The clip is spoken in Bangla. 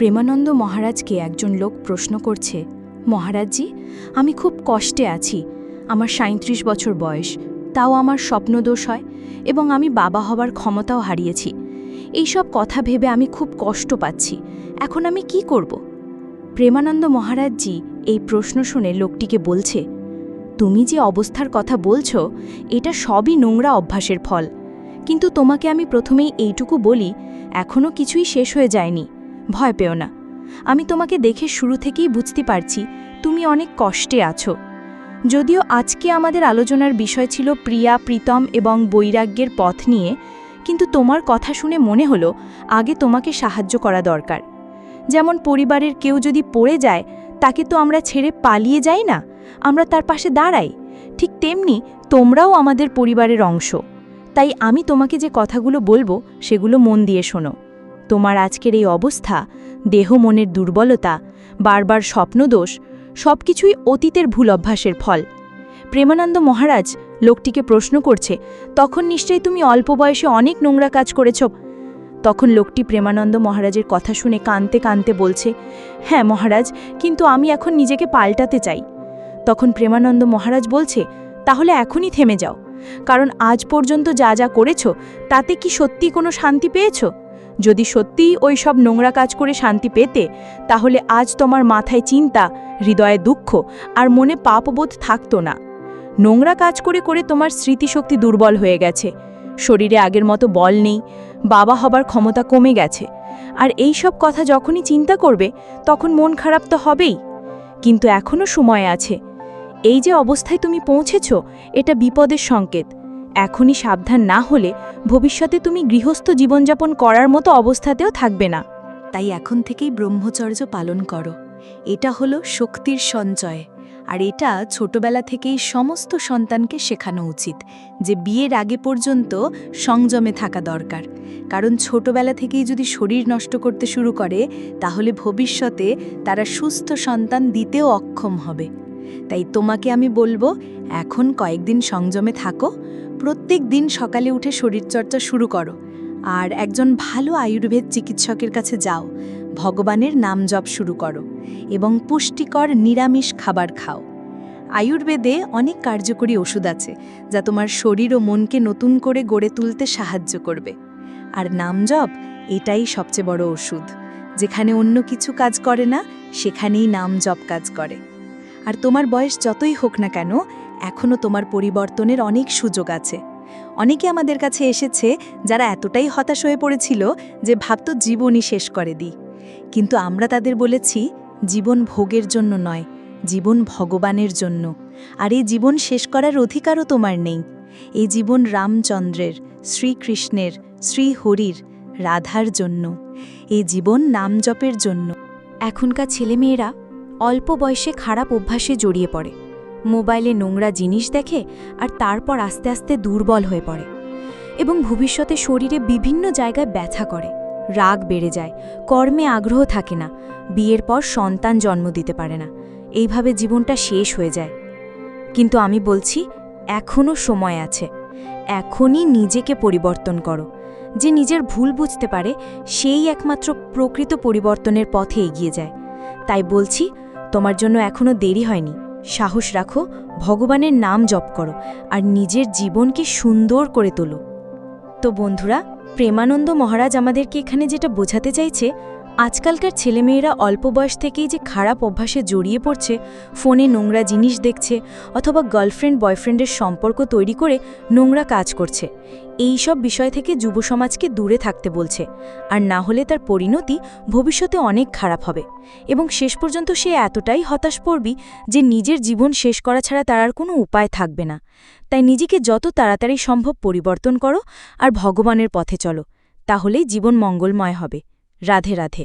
প্রেমানন্দ মহারাজকে একজন লোক প্রশ্ন করছে, মহারাজজি, আমি খুব কষ্টে আছি। আমার সাঁত্রিশ বছর বয়স। তাও আমার স্বপ্নদোষ হয় এবং আমি বাবা হবার ক্ষমতাও হারিয়েছি। এইসব কথা ভেবে আমি খুব কষ্ট পাচ্ছি। এখন আমি কি করব? প্রেমানন্দ মহারাজজি এই প্রশ্ন শুনে লোকটিকে বলছে, তুমি যে অবস্থার কথা বলছো, এটা সবই নোংরা অভ্যাসের ফল। কিন্তু তোমাকে আমি প্রথমেই এইটুকু বলি এখনও কিছুই শেষ হয়ে যায়নি। ভয় পেও না। আমি তোমাকে দেখে শুরু থেকেই বুঝতে পারছি তুমি অনেক কষ্টে আছো। যদিও আজকে আমাদের আলোচনার বিষয় ছিল প্রিয়া, প্রীতম এবং বৈরাগ্যের পথ নিয়ে, কিন্তু তোমার কথা শুনে মনে হলো আগে তোমাকে সাহায্য করা দরকার। যেমন পরিবারের কেউ যদি পড়ে যায়, তাকে তো আমরা ছেড়ে পালিয়ে যাই না, আমরা তার পাশে দাঁড়াই। ঠিক তেমনি তোমরাও আমাদের পরিবারের অংশ। তাই আমি তোমাকে যে কথাগুলো বলব, সেগুলো মন দিয়ে শোনো। তোমার আজকের এই অবস্থা, দেহ মনের দুর্বলতা, বারবার স্বপ্নদোষ সব কিছুই অতীতের ভুল অভ্যাসের ফল। প্রেমানন্দ মহারাজ লোকটিকে প্রশ্ন করছে, তখন নিশ্চয়ই তুমি অল্প বয়সে অনেক নোংরা কাজ করেছ? তখন লোকটি প্রেমানন্দ মহারাজের কথা শুনে কানতে কানতে বলছে হ্যাঁ মহারাজ, কিন্তু আমি এখন নিজেকে পাল্টাতে চাই। তখন প্রেমানন্দ মহারাজ বলছে, তাহলে এখনই থেমে যাও, কারণ আজ পর্যন্ত যা যা করেছ, তাতে কি সত্যি কোনো শান্তি পেয়েছ? যদি সত্যিই ওই সব নোংরা কাজ করে শান্তি পেতে, তাহলে আজ তোমার মাথায় চিন্তা, হৃদয়ে দুঃখ আর মনে পাপবোধ থাকতো না। নোংরা কাজ করে করে তোমার স্মৃতিশক্তি দুর্বল হয়ে গেছে। শরীরে আগের মতো বল নেই, বাবা হবার ক্ষমতা কমে গেছে। আর এই সব কথা যখনই চিন্তা করবে, তখন মন খারাপ তো হবেই। কিন্তু এখনও সময় আছে। এই যে অবস্থায় তুমি পৌঁছেছ, এটা বিপদের সংকেত। এখনই সাবধান না হলে ভবিষ্যতে তুমি গৃহস্থ জীবনযাপন করার মতো অবস্থাতেও থাকবে না। তাই এখন থেকেই ব্রহ্মচর্য পালন করো। এটা হলো শক্তির সঞ্চয়। আর এটা ছোটবেলা থেকেই সমস্ত সন্তানকে শেখানো উচিত যে বিয়ের আগে পর্যন্ত সংযমে থাকা দরকার। কারণ ছোটবেলা থেকেই যদি শরীর নষ্ট করতে শুরু করে, তাহলে ভবিষ্যতে তারা সুস্থ সন্তান দিতেও অক্ষম হবে। তাই তোমাকে আমি বলব, এখন কয়েকদিন সংযমে থাকো। প্রত্যেক দিন সকালে উঠে শরীরচর্চা শুরু করো। আর একজন ভালো আয়ুর্বেদ চিকিৎসকের কাছে যাও। ভগবানের নাম জপ শুরু করো এবং পুষ্টিকর নিরামিষ খাবার খাও। আয়ুর্বেদে অনেক কার্যকরী ওষুধ আছে, যা তোমার শরীর ও মনকে নতুন করে গড়ে তুলতে সাহায্য করবে। আর নাম জপ, এটাই সবচেয়ে বড় ওষুধ। যেখানে অন্য কিছু কাজ করে না, সেখানেই নাম জপ কাজ করে। আর তোমার বয়স যতই হোক না কেন এখনও তোমার পরিবর্তনের অনেক সুযোগ আছে। অনেকে আমাদের কাছে এসেছে যারা এতটাই হতাশ হয়ে পড়েছিল যে ভাবত জীবনই শেষ করে দিই কিন্তু আমরা তাদের বলেছি, জীবন ভোগের জন্য নয়, জীবন ভগবানের জন্য। আর এই জীবন শেষ করার অধিকারও তোমার নেই। এই জীবন রামচন্দ্রের, শ্রীকৃষ্ণের, শ্রীহরির, রাধার জন্য। এই জীবন নাম জপের জন্য। এখনকার ছেলেমেয়েরা অল্প বয়সে খারাপ অভ্যাসে জড়িয়ে পড়ে। মোবাইলে নোংরা জিনিস দেখে আর তারপর আস্তে আস্তে দুর্বল হয়ে পড়ে এবং ভবিষ্যতে শরীরে বিভিন্ন জায়গায় ব্যথা করে। রাগ বেড়ে যায়, কর্মে আগ্রহ থাকে না, বিয়ের পর সন্তান জন্ম দিতে পারে না। এইভাবে জীবনটা শেষ হয়ে যায়। কিন্তু আমি বলছি এখনও সময় আছে। এখনই নিজেকে পরিবর্তন করো। যে নিজের ভুল বুঝতে পারে, সেই একমাত্র প্রকৃত পরিবর্তনের পথে এগিয়ে যায়। তাই বলছি তোমার জন্য এখনও দেরি হয়নি। সাহস রাখো, ভগবানের নাম জপ করো আর নিজের জীবনকে সুন্দর করে তোলো। তো বন্ধুরা, প্রেমানন্দ মহারাজ আমাদেরকে এখানে যেটা বোঝাতে চাইছে আজকালকার ছেলেমেয়েরা অল্প বয়স থেকেই যে খারাপ অভ্যাসে জড়িয়ে পড়ছে, ফোনে নোংরা জিনিস দেখছে অথবা গার্লফ্রেন্ড বয়ফ্রেন্ডের সম্পর্ক তৈরি করে নোংরা কাজ করছে, এই সব বিষয় থেকে যুব সমাজকে দূরে থাকতে বলছে। আর না হলে তার পরিণতি ভবিষ্যতে অনেক খারাপ হবে। এবং শেষ পর্যন্ত সে এতটাই হতাশ পড়বি যে নিজের জীবন শেষ করা ছাড়া তার আর কোনো উপায় থাকবে না। তাই নিজেকে যত তাড়াতাড়ি সম্ভব পরিবর্তন করো আর ভগবানের পথে চলো, তাহলেই জীবন মঙ্গলময় হবে। রাধে রাধে।